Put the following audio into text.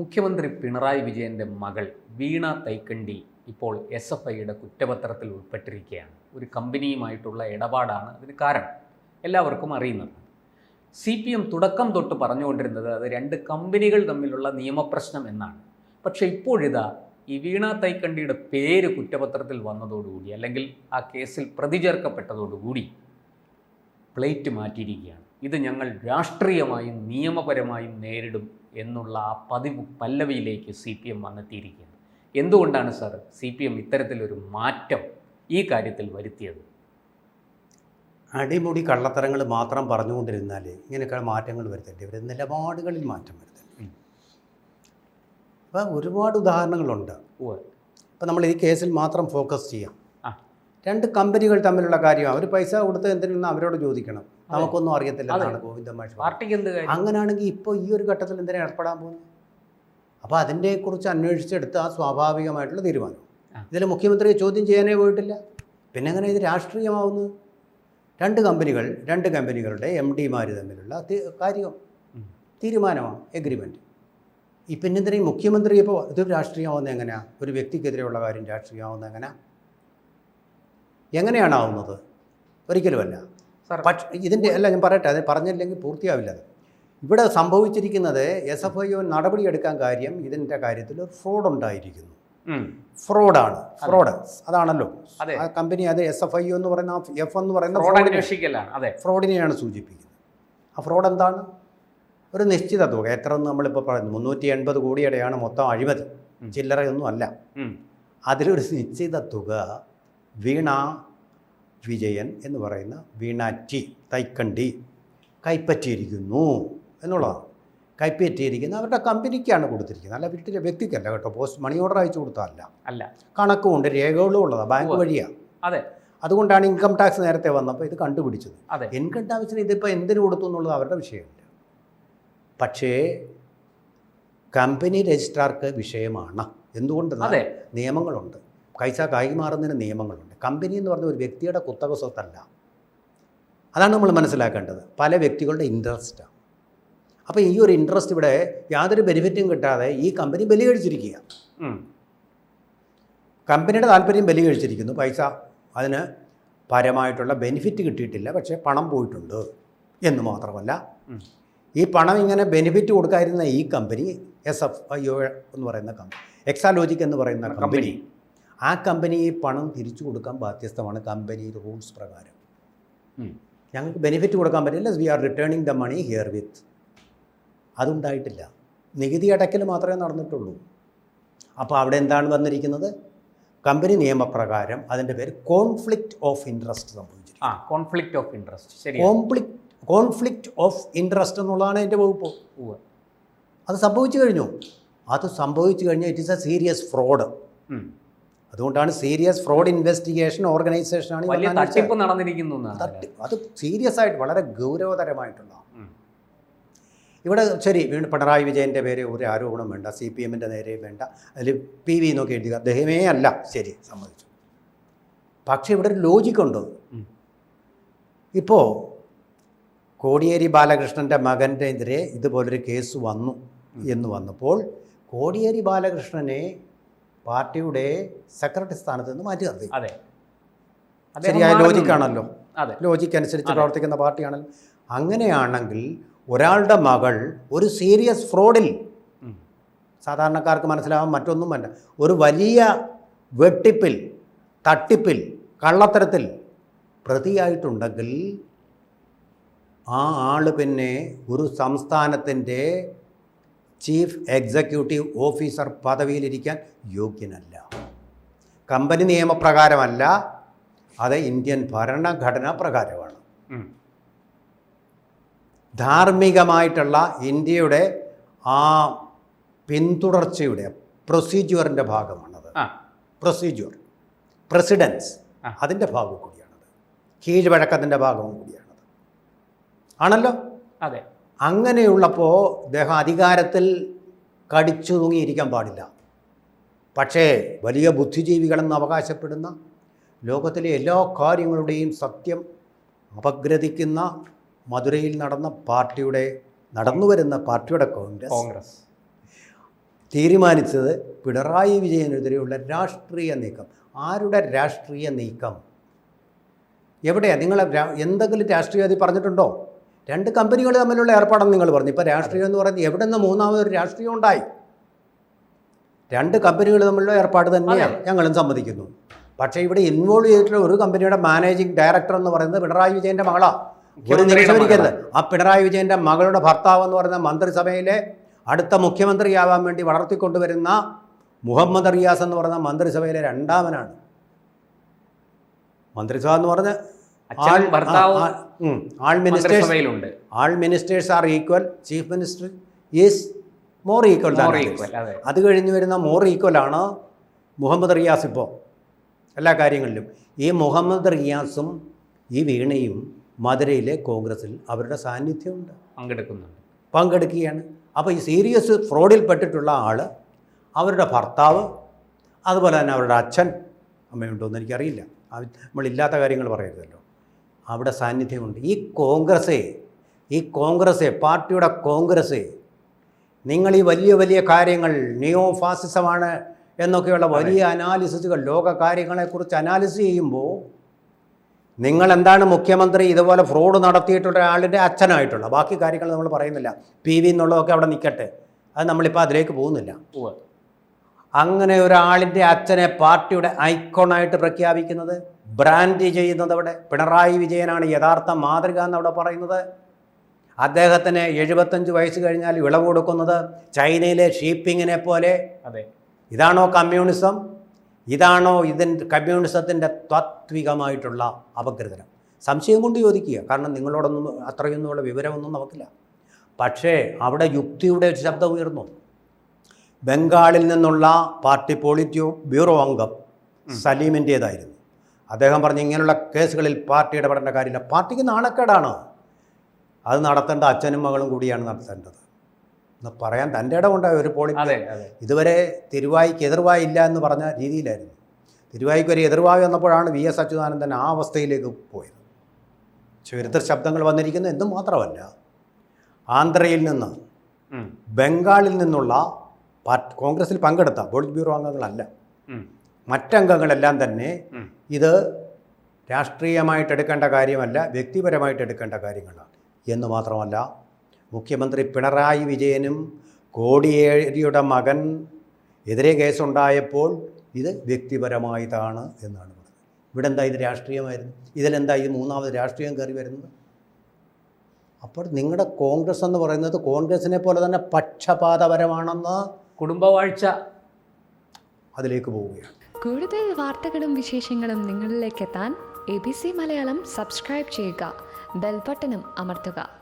മുഖ്യമന്ത്രി പിണറായി വിജയന്റെ മകൾ വീണ തൈക്കണ്ടി ഇപ്പോൾ എസ് എഫ് ഐയുടെ കുറ്റപത്രത്തിൽ ഉൾപ്പെട്ടിരിക്കുകയാണ്. ഒരു കമ്പനിയുമായിട്ടുള്ള ഇടപാടാണ് അതിന് കാരണം എല്ലാവർക്കും അറിയുന്നത്. സി പി എം തുടക്കം തൊട്ട് പറഞ്ഞുകൊണ്ടിരുന്നത് അത് രണ്ട് കമ്പനികൾ തമ്മിലുള്ള നിയമപ്രശ്നം എന്നാണ്. പക്ഷേ ഇപ്പോഴിതാ ഈ വീണ തൈക്കണ്ടിയുടെ പേര് കുറ്റപത്രത്തിൽ വന്നതോടുകൂടി അല്ലെങ്കിൽ ആ കേസിൽ പ്രതി ചേർക്കപ്പെട്ടതോടുകൂടി പ്ലേറ്റ് മാറ്റിയിരിക്കുകയാണ്. ഇത് ഞങ്ങൾ രാഷ്ട്രീയമായും നിയമപരമായും നേരിടും എന്നുള്ള ആ പതിവ് പല്ലവിയിലേക്ക് സി പി എം വന്നെത്തിയിരിക്കുന്നത് എന്തുകൊണ്ടാണ് സാർ സി പി എം ഇത്തരത്തിലൊരു മാറ്റം ഈ കാര്യത്തിൽ വരുത്തിയത്? അടിമുടി കള്ളത്തരങ്ങൾ മാത്രം പറഞ്ഞുകൊണ്ടിരുന്നാൽ ഇങ്ങനെയൊക്കെ മാറ്റങ്ങൾ വരുത്തേണ്ടി വരും നിലപാടുകളിൽ മാറ്റം വരുത്തേണ്ടി. അപ്പം ഒരുപാട് ഉദാഹരണങ്ങളുണ്ട്. അപ്പം ഇപ്പം നമ്മൾ ഈ കേസിൽ മാത്രം ഫോക്കസ് ചെയ്യാം. രണ്ട് കമ്പനികൾ തമ്മിലുള്ള കാര്യം അവർ പൈസ കൊടുത്ത് എന്തിനാ അവരോട് ചോദിക്കണം. നമുക്കൊന്നും അറിയത്തില്ല എന്നാണ് ഗോവിന്ദ മാഷ് അങ്ങനെയാണെങ്കിൽ ഇപ്പോൾ ഈ ഒരു ഘട്ടത്തിൽ എന്തിനാണ് ഏർപ്പെടാൻ പോകുന്നത്? അപ്പോൾ അതിനെക്കുറിച്ച് അന്വേഷിച്ചെടുത്ത ആ സ്വാഭാവികമായിട്ടുള്ള തീരുമാനം. ഇതിൽ മുഖ്യമന്ത്രിയെ ചോദ്യം ചെയ്യാനേ പോയിട്ടില്ല. പിന്നെ എങ്ങനെ ഇത് രാഷ്ട്രീയമാവുന്നത്? രണ്ട് കമ്പനികൾ രണ്ട് കമ്പനികളുടെ എം ഡിമാർ തമ്മിലുള്ള കാര്യം. തീരുമാനമാണ് എഗ്രിമെന്റ് ഈ പിന്നെ എന്തിനാ ഈ മുഖ്യമന്ത്രി ഇപ്പോൾ ഇത് രാഷ്ട്രീയമാവുന്നത് എങ്ങനെയാണ് ഒരു വ്യക്തിക്കെതിരെയുള്ള കാര്യം രാഷ്ട്രീയമാവുന്നത് എങ്ങനെയാണ് എങ്ങനെയാണ് ആവുന്നത്? ഒരിക്കലുമല്ല. പക്ഷേ ഇതിന്റെ അല്ല ഞാൻ പറയട്ടെ അത് പറഞ്ഞില്ലെങ്കിൽ പൂർത്തിയാവില്ല അത്. ഇവിടെ സംഭവിച്ചിരിക്കുന്നത് എസ് എഫ് ഐ ഒ നടപടിയെടുക്കാൻ കാര്യം ഇതിന്റെ കാര്യത്തിൽ ഫ്രോഡ് ഉണ്ടായിരിക്കുന്നു. ഫ്രോഡാണ് ഫ്രോഡ് അതാണല്ലോ. ആ കമ്പനി അത് എസ് എഫ് ഐ ഒ എന്ന് പറയുന്ന എഫ് എന്ന് പറയുന്ന ഫ്രോഡിനെയാണ് സൂചിപ്പിക്കുന്നത്. ആ ഫ്രോഡ് എന്താണ്? ഒരു നിശ്ചിത തുക. എത്ര എന്ന് നമ്മളിപ്പോൾ പറയുന്നത് മുന്നൂറ്റി എൺപത് കോടിയുടെയാണ് മൊത്തം അഴിമതി. ചില്ലറയൊന്നും അല്ല അതിലൊരു നിശ്ചിത തുക വീണ വിജയൻ എന്ന് പറയുന്ന വീണാറ്റി തൈക്കണ്ടി കൈപ്പറ്റിയിരിക്കുന്നു എന്നുള്ളതാണ്. കൈപ്പറ്റിയിരിക്കുന്ന അവരുടെ കമ്പനിക്കാണ് കൊടുത്തിരിക്കുന്നത്. അല്ല വീട്ടിലെ വ്യക്തിക്കല്ല കേട്ടോ. പോസ്റ്റ് മണി ഓർഡർ അയച്ചു കൊടുത്തതല്ല. അല്ല. കണക്കുമുണ്ട് രേഖകളും ഉള്ളതാണ്. ബാങ്ക്. വഴിയാണ് അതെ. അതുകൊണ്ടാണ് ഇൻകം ടാക്സ് നേരത്തെ വന്നപ്പോൾ ഇത് കണ്ടുപിടിച്ചത്. അതെ. ഇൻകം ടാക്സിന് ഇതിപ്പോൾ എന്തിനു കൊടുത്തു എന്നുള്ളത് അവരുടെ വിഷയമില്ല. പക്ഷേ കമ്പനി രജിസ്ട്രാർക്ക് വിഷയമാണ്. എന്തുകൊണ്ടെന്നാൽ നിയമങ്ങളുണ്ട്. കൈസ കൈമാറുന്നതിന് നിയമങ്ങളുണ്ട്. കമ്പനി എന്ന് പറഞ്ഞ ഒരു വ്യക്തിയുടെ കുത്തക സ്വത്തല്ല. അതാണ് നമ്മൾ മനസ്സിലാക്കേണ്ടത്. പല വ്യക്തികളുടെ ഇൻട്രസ്റ്റാണ് അപ്പോൾ ഈ ഒരു ഇൻട്രസ്റ്റ് ഇവിടെ യാതൊരു ബെനിഫിറ്റും കിട്ടാതെ ഈ കമ്പനി ബലി കഴിച്ചിരിക്കുക കമ്പനിയുടെ താല്പര്യം ബലി കഴിച്ചിരിക്കുന്നു പൈസ അതിന് പരമായിട്ടുള്ള ബെനിഫിറ്റ് കിട്ടിയിട്ടില്ല. പക്ഷേ പണം പോയിട്ടുണ്ട് എന്ന് മാത്രമല്ല ഈ പണം ഇങ്ങനെ ബെനിഫിറ്റ് കൊടുക്കാതിരുന്ന ഈ company S F I O എന്ന് പറയുന്ന കമ്പനി എക്സാലോജിക് എന്ന് പറയുന്ന കമ്പനി. ആ കമ്പനി ഈ പണം തിരിച്ചു കൊടുക്കാൻ ബാധ്യസ്ഥമാണ് കമ്പനി റൂൾസ് പ്രകാരം. ഞങ്ങൾക്ക് ബെനിഫിറ്റ് കൊടുക്കാൻ പറ്റില്ല. We are returning the money herewith അതുണ്ടായിട്ടില്ല. നികുതി അടയ്ക്കൽ മാത്രമേ നടന്നിട്ടുള്ളൂ. അപ്പോൾ അവിടെ എന്താണ് വന്നിരിക്കുന്നത്? കമ്പനി നിയമപ്രകാരം അതിന്റെ പേര് കോൺഫ്ലിക്റ്റ് ഓഫ് ഇൻട്രസ്റ്റ് സംഭവിച്ചിരിക്കുന്നു. ആ കോൺഫ്ലിക്റ്റ് ഓഫ് ഇൻട്രസ്റ്റ് ശരി കോൺഫ്ലിക്റ്റ് കോൺഫ്ലിക്റ്റ് ഓഫ് ഇൻട്രസ്റ്റ് എന്നുള്ളതാണ് എന്റെ വകുപ്പ്. അത് സംഭവിച്ചു കഴിഞ്ഞു. അത് സംഭവിച്ചു കഴിഞ്ഞാൽ it is a serious fraud. അതുകൊണ്ടാണ് സീരിയസ് ഫ്രോഡ് ഇൻവെസ്റ്റിഗേഷൻ ഓർഗനൈസേഷനാണ് തട്ടിപ്പ് നടന്നിരിക്കുന്നു അത് സീരിയസ് ആയിട്ട് വളരെ ഗൗരവതരമായിട്ടുള്ള ഇവിടെ ശരി വീണ്ടും പിണറായി വിജയന്റെ പേര് ഒരു ആരോപണം വേണ്ട സി പി എമ്മിന്റെ നേരെയും വേണ്ട അതിൽ പി വി എന്നൊക്കെ എഴുതുക. അദ്ദേഹമേ അല്ല. ശരി സമ്മതിച്ചു. പക്ഷേ ഇവിടെ ഒരു ലോജിക്കുണ്ട്. ഇപ്പോൾ കോടിയേരി ബാലകൃഷ്ണന്റെ മകന്റെ എതിരെ ഇതുപോലൊരു കേസ് വന്നു എന്ന് വന്നപ്പോൾ കോടിയേരി ബാലകൃഷ്ണനെ പാർട്ടിയുടെ സെക്രട്ടറി സ്ഥാനത്ത് നിന്ന് മാറ്റി നിർത്തി അതെ ശരിയായ. ലോജിക്കാണല്ലോ അതെ ലോജിക്ക് അനുസരിച്ച്. പ്രവർത്തിക്കുന്ന പാർട്ടിയാണല്ലോ അങ്ങനെയാണെങ്കിൽ ഒരാളുടെ മകൾ ഒരു സീരിയസ് ഫ്രോഡിൽ. സാധാരണക്കാർക്ക് മനസ്സിലാവാൻ മറ്റൊന്നും വേണ്ട ഒരു വലിയ വെട്ടിപ്പിൽ തട്ടിപ്പിൽ കള്ളത്തരത്തിൽ പ്രതിയായിട്ടുണ്ടെങ്കിൽ ആ ആൾ പിന്നെ ഒരു സംസ്ഥാനത്തിന്റെ ചീഫ് എക്സിക്യൂട്ടീവ് ഓഫീസർ പദവിയിലിരിക്കാൻ യോഗ്യനല്ല. കമ്പനി നിയമപ്രകാരമല്ല അത് ഇന്ത്യൻ ഭരണഘടനാ പ്രകാരമാണ്. ധാർമ്മികമായിട്ടുള്ള ഇന്ത്യയുടെ ആ പിന്തുടർച്ചയുടെ പ്രൊസീജിയറിന്റെ ഭാഗമാണത്. Procedure precedence. അതിന്റെ ഭാഗം കൂടിയാണത്. കീഴ്വഴക്കത്തിന്റെ ഭാഗവും കൂടിയാണത്. ആണല്ലോ? അതെ. അങ്ങനെയുള്ളപ്പോൾ അദ്ദേഹം അധികാരത്തിൽ കടിച്ചു തൂങ്ങിയിരിക്കാൻ പാടില്ല. പക്ഷേ വലിയ ബുദ്ധിജീവികളെന്ന് അവകാശപ്പെടുന്ന ലോകത്തിലെ എല്ലാ കാര്യങ്ങളുടെയും സത്യം അപഗ്രഥിക്കുന്ന മധുരയിൽ നടന്ന പാർട്ടിയുടെ നടന്നു വരുന്ന പാർട്ടിയുടെ കോൺഗ്രസ് കോൺഗ്രസ്. തീരുമാനിച്ചത് പിണറായി വിജയനെതിരെയുള്ള രാഷ്ട്രീയ നീക്കം. ആരുടെ രാഷ്ട്രീയ നീക്കം? എവിടെയാണ് നിങ്ങൾ എന്തെങ്കിലും രാഷ്ട്രീയവാദി പറഞ്ഞിട്ടുണ്ടോ? രണ്ട് കമ്പനികൾ തമ്മിലുള്ള ഏർപ്പാടെന്ന് നിങ്ങൾ പറഞ്ഞു. ഇപ്പോൾ രാഷ്ട്രീയം എന്ന് പറയുന്നത് എവിടെ നിന്ന് മൂന്നാമതൊരു രാഷ്ട്രീയം ഉണ്ടായി. രണ്ട് കമ്പനികൾ തമ്മിലുള്ള ഏർപ്പാട് തന്നെയാണ് ഞങ്ങളും സമ്മതിക്കുന്നു. പക്ഷേ ഇവിടെ ഇൻവോൾവ് ചെയ്തിട്ടുള്ള ഒരു കമ്പനിയുടെ മാനേജിംഗ് ഡയറക്ടർ എന്ന് പറയുന്നത് പിണറായി വിജയന്റെ മകളാണ് ഒരു ആ പിണറായി വിജയന്റെ മകളുടെ ഭർത്താവ് എന്ന് പറയുന്ന മന്ത്രിസഭയിലെ അടുത്ത മുഖ്യമന്ത്രിയാവാൻ വേണ്ടി വളർത്തിക്കൊണ്ടുവരുന്ന മുഹമ്മദ് റിയാസ് എന്ന് പറയുന്ന മന്ത്രിസഭയിലെ രണ്ടാമനാണ്. മന്ത്രിസഭ എന്ന് പറഞ്ഞ അച്ഛനും ഭർത്താവ് all ministers all ministers are equal chief minister is more equal അതെ. കഴിഞ്ഞ് വരുന്ന മോർ ഈക്വൽ ഈക്വലാണ് മുഹമ്മദ് റിയാസ് ഇപ്പോൾ എല്ലാ കാര്യങ്ങളിലും. ഈ മുഹമ്മദ് റിയാസും ഈ വീണയും മധുരയിലെ കോൺഗ്രസിൽ അവരുടെ സാന്നിധ്യമുണ്ട്. പങ്കെടുക്കുന്നുണ്ട്. പങ്കെടുക്കുകയാണ്. അപ്പോൾ ഈ സീരിയസ് ഫ്രോഡിൽ പെട്ടിട്ടുള്ള ആൾ അവരുടെ ഭർത്താവ് അതുപോലെ തന്നെ അവരുടെ അച്ഛൻ അമ്മയുണ്ടോ എന്ന് എനിക്കറിയില്ല നമ്മളില്ലാത്ത കാര്യങ്ങൾ പറയരുതല്ലോ. അവിടെ സാന്നിധ്യമുണ്ട്. ഈ കോൺഗ്രസ്സേ ഈ കോൺഗ്രസ്സേ പാർട്ടിയുടെ കോൺഗ്രസ്സേ നിങ്ങൾ ഈ വലിയ വലിയ കാര്യങ്ങൾ നിയോ ഫാസിസമാണ് എന്നൊക്കെയുള്ള വലിയ അനാലിസിസുകൾ ലോക കാര്യങ്ങളെക്കുറിച്ച് അനാലിസിസ് ചെയ്യുമ്പോൾ നിങ്ങൾ എന്താണ് മുഖ്യമന്ത്രി ഇതുപോലെ ഫ്രോഡ് നടത്തിയിട്ടുള്ള ഒരാളുടെ അച്ഛനായിട്ടുള്ള ബാക്കി കാര്യങ്ങൾ നമ്മൾ പറയുന്നില്ല. പി വി എന്നുള്ളതൊക്കെ അവിടെ നിൽക്കട്ടെ. അത് നമ്മളിപ്പോൾ അതിലേക്ക് പോകുന്നില്ല. അങ്ങനെ ഒരാളിന്റെ അച്ഛനെ പാർട്ടിയുടെ ഐക്കോണായിട്ട് പ്രഖ്യാപിക്കുന്നത് ബ്രാൻഡ് ചെയ്യുന്നത് അവിടെ പിണറായി വിജയനാണ് യഥാർത്ഥ മാതൃക എന്നവിടെ പറയുന്നത്. അദ്ദേഹത്തിന് എഴുപത്തഞ്ച് വയസ്സ് കഴിഞ്ഞാൽ ഇളവ് കൊടുക്കുന്നത് ചൈനയിലെ ഷീപ്പിങ്ങിനെ പോലെ. അതെ. ഇതാണോ കമ്മ്യൂണിസം? ഇതാണോ ഇതിന്റെ കമ്മ്യൂണിസത്തിന്റെ താത്വികമായിട്ടുള്ള അപഗ്രഥനം? സംശയം കൊണ്ട് ചോദിക്കുക. കാരണം നിങ്ങളോടൊന്നും അത്രയൊന്നുമുള്ള വിവരമൊന്നും നമുക്കില്ല. പക്ഷേ അവിടെ യുക്തിയുടെ ഒരു ശബ്ദം ഉയർന്നു. ബംഗാളിൽ നിന്നുള്ള പാർട്ടി പോളിറ്റ് ബ്യൂറോ അംഗം സലീമിന്റേതായിരുന്നു. അദ്ദേഹം പറഞ്ഞു ഇങ്ങനെയുള്ള കേസുകളിൽ പാർട്ടി ഇടപെടേണ്ട കാര്യമില്ല. പാർട്ടിക്ക് നാണക്കേടാണ്. അത് നടത്തേണ്ട അച്ഛനും മകളും കൂടിയാണ് നടത്തേണ്ടത്. എന്ന് പറയാൻ തന്റെ ഇടമുണ്ടായ ഒരു പോളിറ്റ് ഇതുവരെ തിരുവായിക്ക് എതിർവായി ഇല്ല എന്ന് പറഞ്ഞ രീതിയിലായിരുന്നു. തിരുവായിക്ക് ഒരു എതിർവായി വന്നപ്പോഴാണ് വി എസ് അച്യുതാനന്ദൻ ആ അവസ്ഥയിലേക്ക് പോയത്. ചുരുത്തർ ശബ്ദങ്ങൾ വന്നിരിക്കുന്നു എന്തും മാത്രമല്ല ആന്ധ്രയിൽ നിന്ന് ബംഗാളിൽ നിന്നുള്ള പാർട്ടി കോൺഗ്രസിൽ പങ്കെടുത്ത. Polit bureau അംഗങ്ങളല്ല. മറ്റംഗങ്ങളെല്ലാം തന്നെ ഇത് രാഷ്ട്രീയമായിട്ട് എടുക്കേണ്ട കാര്യമല്ല വ്യക്തിപരമായിട്ട് എടുക്കേണ്ട കാര്യങ്ങളാണ്. എന്ന് മാത്രമല്ല മുഖ്യമന്ത്രി പിണറായി വിജയനും കോടിയേരിയുടെ മകൻ എതിരെ കേസുണ്ടായപ്പോൾ ഇത് വ്യക്തിപരമായതാണ് എന്നാണ് പറഞ്ഞത്. ഇവിടെ എന്താ ഇത് രാഷ്ട്രീയമായിരുന്നു? ഇതിലെന്താ ഇത് മൂന്നാമത് രാഷ്ട്രീയം കയറി വരുന്നത്? അപ്പോൾ നിങ്ങളുടെ കോൺഗ്രസ് എന്ന് പറയുന്നത് കോൺഗ്രസിനെ പോലെ തന്നെ പക്ഷപാതപരമാണെന്ന് കുടുംബവാഴ്ച അതിലേക്ക് പോവുകയാണ്. കൂടുതൽ വാർത്തകളും വിശേഷങ്ങളും നിങ്ങളിലേക്ക് എത്താൻ A B C Malayalam subscribe ചെയ്യുക. ബെൽബട്ടനും അമർത്തുക.